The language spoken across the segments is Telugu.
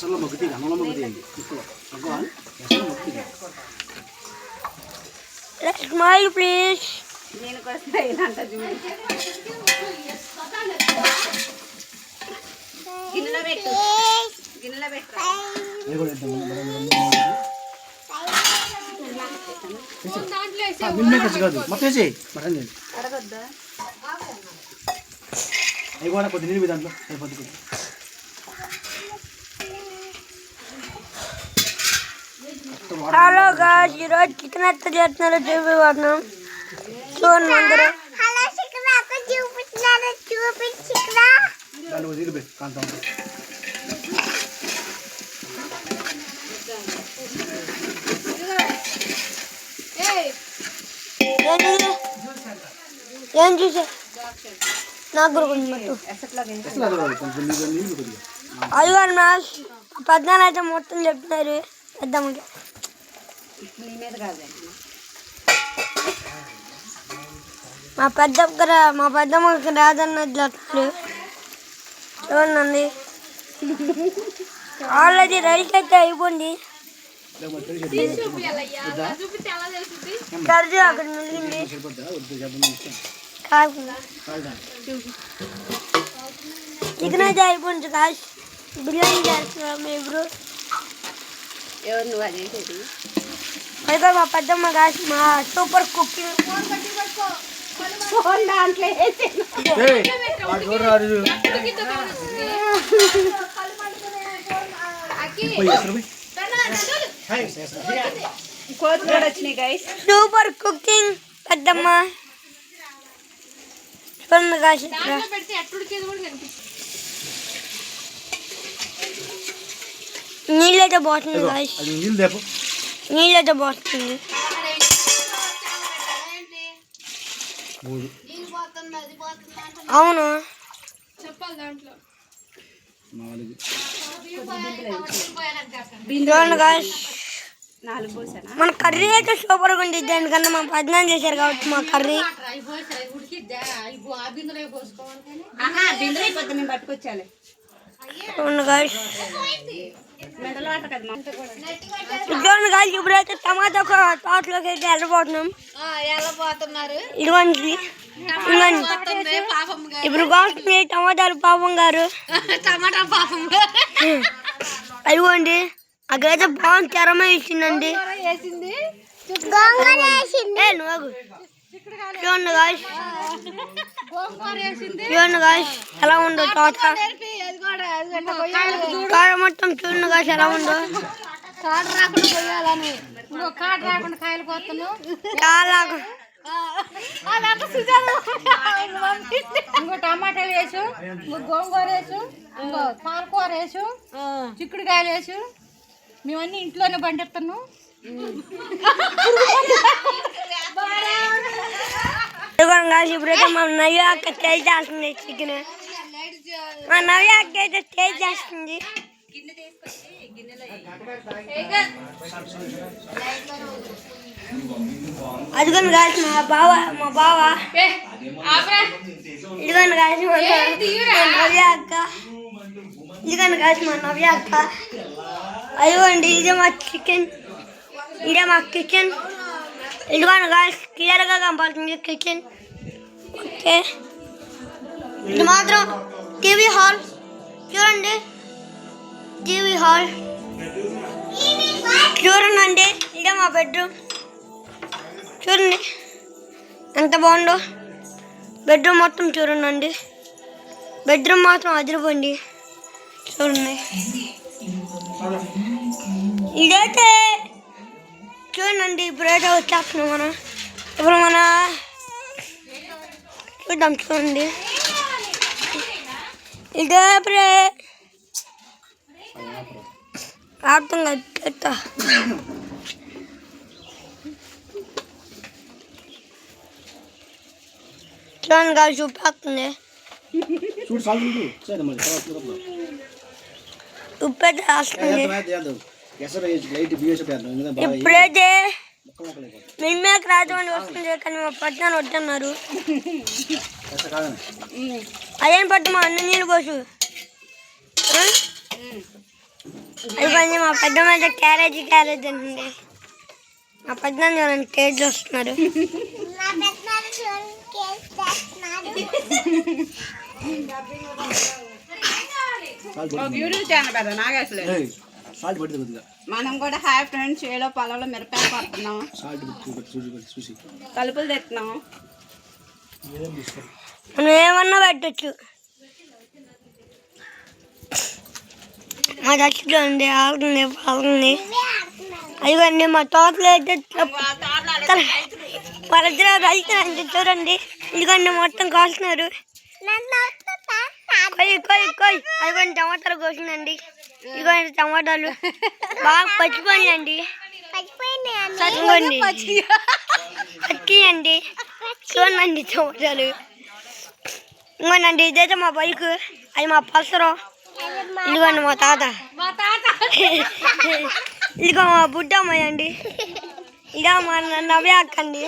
ఎసర్లో మొగ్గుతీ అన్నంలో మొగ్గుతీయండి ఇప్పుడు తక్కువ ఎసర్లో మొగ్గుతీ స్మైల్ ప్లీజ్ చూడు. గిన్నెలో పెట్టు. గిన్నెలో పెట్టు. మొత్తం అడగొద్దా? అవి కూడా కొద్ది నీళ్ళు దాంట్లో హలో గాయ్స్ ఈరోజు చికెన్ ఎత్త చేస్తున్నారో చూపిస్తున్నాం చూడండి అందరూ హలో ఏం చూసా? నాకు మ్యాస్ పెద్దనాన్న అయితే మొత్తం చెప్తున్నారు. పెద్దమ్మకి. నీ మీద కాదండి. మా పెద్దక్క రా- మా పెద్దమ్మకి చెప్తారు చూడండి ఆల్రెడీ రైస్ అయితే అయిపోయింది. కర్రీ అక్కడ మిగిలింది. చికెన్ అయితే అయిపోయింది కాశ్ బిర్యానీ చేస్తున్నాం ఇప్పుడు ఎవరు నువ్వు అదేంటి అయితే మా పెద్దమ్మ కాశ్ మా సూపర్ కుకింగ్ ఫోన్ దాంట్లో వేసి చూడరాడు పోయి ఎసరు పోయి హాయ్, ఎసరు. కోతులు కూడా వచ్చినాయి గైస్ సూపర్ కుకింగ్ పెద్దమ్మ చూడండి కాశ్ ఇక్కడ నీళ్ళైతే పోతుంది ఇదిగో, కాశ్ అది నీళ్ళు పోతుంది అవును? మన కర్రీ అయితే సూపర్గా ఉంటుంది దానికన్నా మా పద్నాలు చేశారు కాబట్టి మా కర్రీ. పట్టుకొచ్చాలి. చూడండి కాశ్ మెడలో ఆట ఇప్పుడైతే టమాటా ఒక తోటలోకి అయితే వెళ్ళబోతున్నాం ఇదిగోండి ఇప్పుడు కాస్తుంది టమాటాలు పాపం గారు టమాటా పాపం అదిగోండి అక్కడైతే బాగుంది తెరమ ఇచ్చిందండి చూడండి గాయస్ చూడండి గాయస్ ఎలా ఉందో తోట కూడా మొత్తం చూడండి గాయస్ ఎలా ఉందో. కాడ రాకుండా కాడ రాకుండా కాయలు పోతున్నావు చాలా ఇంకో టమాటాలు వేసు ఇంకో గోంగూర వేసు ఇంకో పాలకూర వేసు చిక్కుడుకాయలు వేసు మేమన్నీ ఇంట్లోనే పండిస్తున్నాం. ఇదిగోండి గాయస్ ఇప్పుడైతే మా నవ్య అక్క టేస్ట్ చేస్తుంది చికెన్ మా నవ్య అక్క అయితే టేస్ట్ చేస్తుంది అదిగోండి గాయస్ మా బావ మా బావ ఇదిగోండి గాయస్ మా నవ్య అక్క ఇదిగోండి గాయస్ మా నవ్య అక్క అదిగోండి ఇదే మా చికెన్ ఇదే మా కిచెన్ ఇదిగోండి గాయస్ క్లియర్గా కనపడుతుంది కిచెన్ ఓకే ఇది మాత్రం టీవీ హాల్ చూడండి టీవీ హాల్ చూడండి ఇదే మా బెడ్రూమ్ చూడండి ఎంత బాగుందో. బెడ్రూమ్ మొత్తం చూడండి బెడ్రూమ్ మాత్రం అదిరిపోండి చూడండి ఇదైతే చూడండి ఇప్పుడైతే వచ్చేస్తున్నాం మనం ఇప్పుడు మన చూద్దాం చూడండి ఇదే ఇప్పుడే అర్థం కాదు చెప్తా చూడండి కాదు చూపేస్తుంది చూడు సాగు చూడు సరే మరి తర్వాత చూడప్పుడు ఉప్పు అయితే ఇప్పుడైతే మిల్మేక్ రాజమండ్రి వస్తుంది కానీ మా పట్టణాన్ని వద్దన్నారు. అదేం పట్టు మా అన్న నీళ్ళు పోసు? అది కొంచెం మా పెద్ద మీద క్యారేజీ క్యారేజ్ అండి మా పెద్ద చూడండి టేజ్ వస్తున్నారు నా పెద్దనాన్న చూడండి కేక్ చేస్తున్నాడు సాల్ట్ ఒక పడుతుంది యూట్యూబ్ ఛానల్ పెద్ద నాగేశ్వలేదు ఏయ్, సాల్ట్ పడుతుంది కొద్దిగా. మనం కూడా హాయ్ ఫ్రెండ్స్ ఏలో పొలంలో మిరపకాయలు పడుతున్నాం సాల్ట్ చూసి చూసి చూసి. కలుపులు తెస్తున్నాం మనం ఏమన్నా పెట్టచ్చు. మా దక్షిలో ఉంది ఆగుతుంది బాగుంది. అదిగోండి మా తోటలో అయితే వాళ్ళిద్దరు వెళ్తున్నారండి చూడండి. ఇదిగోండి మొత్తం కోస్తున్నారు అదిగోండి టమాటాలు కోసిందండి ఇదిగోండి టమాటాలు. బాగా పచ్చిపోయినాయండి. పచ్చిపోయింది ఇదిగోండి పచ్చి అండి చూడండి టమాటాలు. ఇంకోనండి ఇదైతే మా బైక్ అది మా పల్సరు ఇదిగోండి మా తాత. ఇదిగో మా బుడ్డమ్మాయి అండి ఇదా మా నవ్య అక్క అండి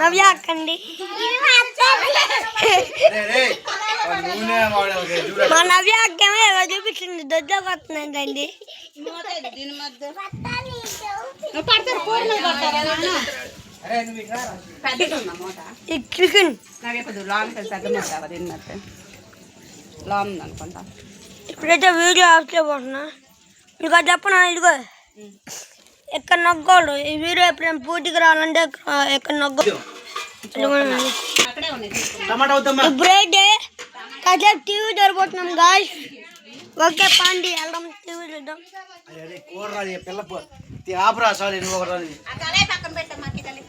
నవ్య అక్క అండి నూనె వాడాలి చూడ మా నవ్య అక్క ఏమో ఏదో చూపించింది మూట ఈ చికెన్ లాంగ్ అనుకుంటా ఇప్పుడైతే వీడియో ఆఫ్ చేయబోతున్నా. అది చెప్పనా ఇదిగో. ఎక్కడ నగ్గోడు ఈ వీడియో ఎప్పుడైనా పూర్తికి రావాలంటే ఎక్కడ అవుతామ్మా ఇప్పుడైతే కాసేపు టీవీ జరగబోతున్నాం గాయస్ ఓకే పాండి వెళ్దాం టీవీ చూద్దాం. అరే అరే కూర రాదు, ఈ పిల్ల ఆపురా సార్ నువ్వు ఒకటి రాదు. ఆ తలే పక్కన పెట్టమ్మా కిటలి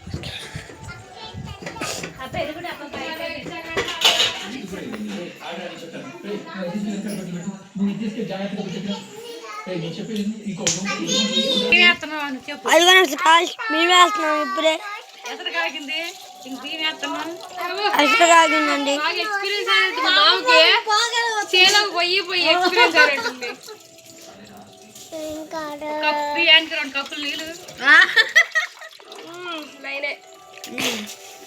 అదిగోనండి కాల్స్ మేము వేస్తున్నాం ఇప్పుడే. కాగిందండి పోయి పోయి ఎక్స్పీరియన్స్ అయినట్టుంది. ఇంకా బిర్యానీకి రెండు కప్పులు నీళ్ళు. లైనే.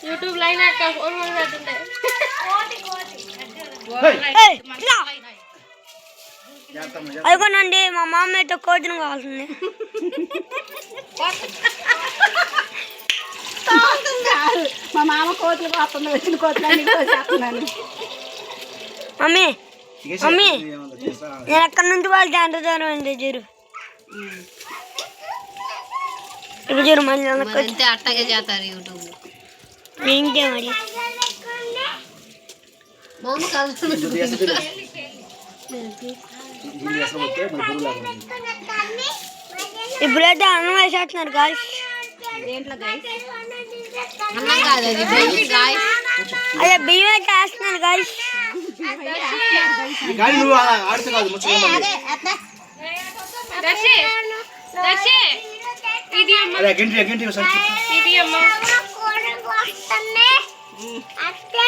యూట్యూబ్ లైన్ అక్క ఫోన్ అదిగోనండి మా మామ అయితే కోచింగ్ కావాల్సింది మా మామ కోతులు పోతుంది వచ్చిన కోతులు అన్ని కోసేస్తున్నాను మమ్మీ మమ్మీ. నేను ఎక్కడి నుంచి వాళ్ళు దూరం అండి చూరు ఇప్పుడు మళ్ళీ. అంతే అట్టగే చేస్తారు యూట్యూబ్ ఇంకే మరి. మామ కాదు. ఇప్పుడైతే అన్నం వేసేస్తున్నారు గాయస్ దేంట్లో గైస్ అన్నం కాదు అది బియ్యం అయితే వేస్తున్నారు నువ్వు ఆడితే కాదు దర్శి దర్శి ఇది అమ్మ. అరే గంటి గంటి ఇది అమ్మ. కూర వస్తుంది అత్తే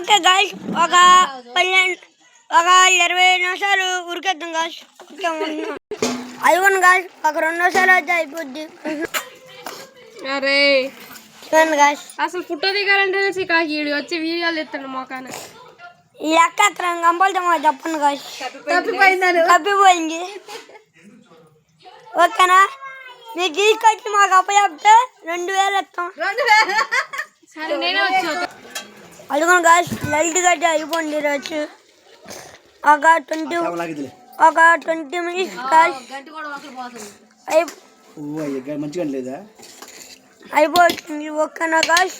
ఓకే గాయస్ ఒక పన్నెండు ఒక ఇరవై నిమిషాలు ఉరికేద్దాం గాయస్. అయిపోయింది గాయస్ ఒక రెండు నిమిషాలు అయితే అయిపోద్ది. అరే. గాయస్ అసలు ఫోటో దిగాలంటే కాకి వచ్చి వీడియోలు ఎత్తాడు మొఖాన. ఈ లెక్క అక్కడ మాకు చెప్పండి గాయస్ తప్పిపోయిందని తప్పిపోయింది. ఓకేనా? మీరు తీసుకొచ్చి మాకు అప్పచెప్తే రెండు వేలు ఇస్తాం. సరే నేనే వచ్చి అదిగోండి గాయస్ లైట్ గడ్డ అయిపోయింది ఈరోజు ఒక ట్వంటీ ఒక ట్వంటీ మినిట్స్ గాయస్ మంచిగా లేదా అయిపోతుంది ఓకేనా గాయస్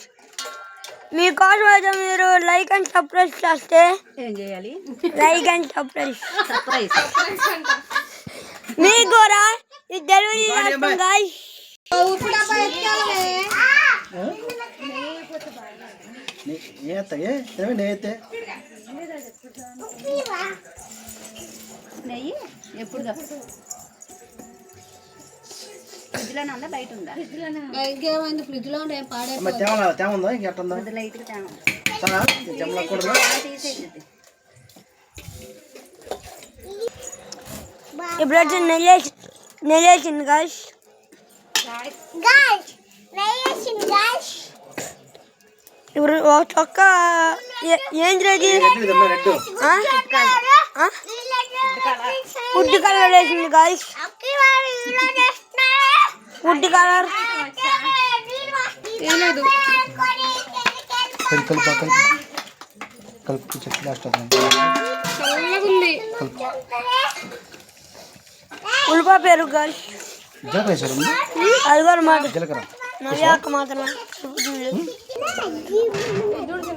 మీకోసం అయితే మీరు లైక్ అండ్ సబ్స్క్రైబ్ చేస్తే ఏం చేయాలి? లైక్ అండ్ సబ్స్క్రైబ్ సర్ప్రైజ్ మీకు కూడా ఈ డెలివరీ చేస్తాం గాయస్ ఏత్తా ఏ ఏమే నేతే నెయ్యి ఎప్పుడు ఫ్రిడ్జ్లో ఉందా బయట ఉందా? ఇంకేమైంది ఫ్రిడ్జ్లో ఉంటే ఏం పాడే అమ్మ తేమ తేమ ఉందా? ఇంకెట్టుందా లైట్గా తేమ. చాలా జమలకూడదు ఇప్పుడు వచ్చి నెయ్యి వేసి- నెయ్యి వేసింది గాయస్ గాయ్స్ నెయ్యేసింది గాయ్స్ ఇప్పుడు ఒక చొక్క. ఏ-? ఆ? ఫుడ్ కలర్ వేసింది గాయస్ ఫుడ్ కలర్ ఏలేదు. కలిపి కలిపి కలిపి. కలుపు చెట్టు లాస్ట్ చల్లగా ఉంది ఉల్లిపాయ పెరుగు గాయస్ జీలకర్ర అది కూడా మాట జీలకర్ర. నవ్యాక మాత్రం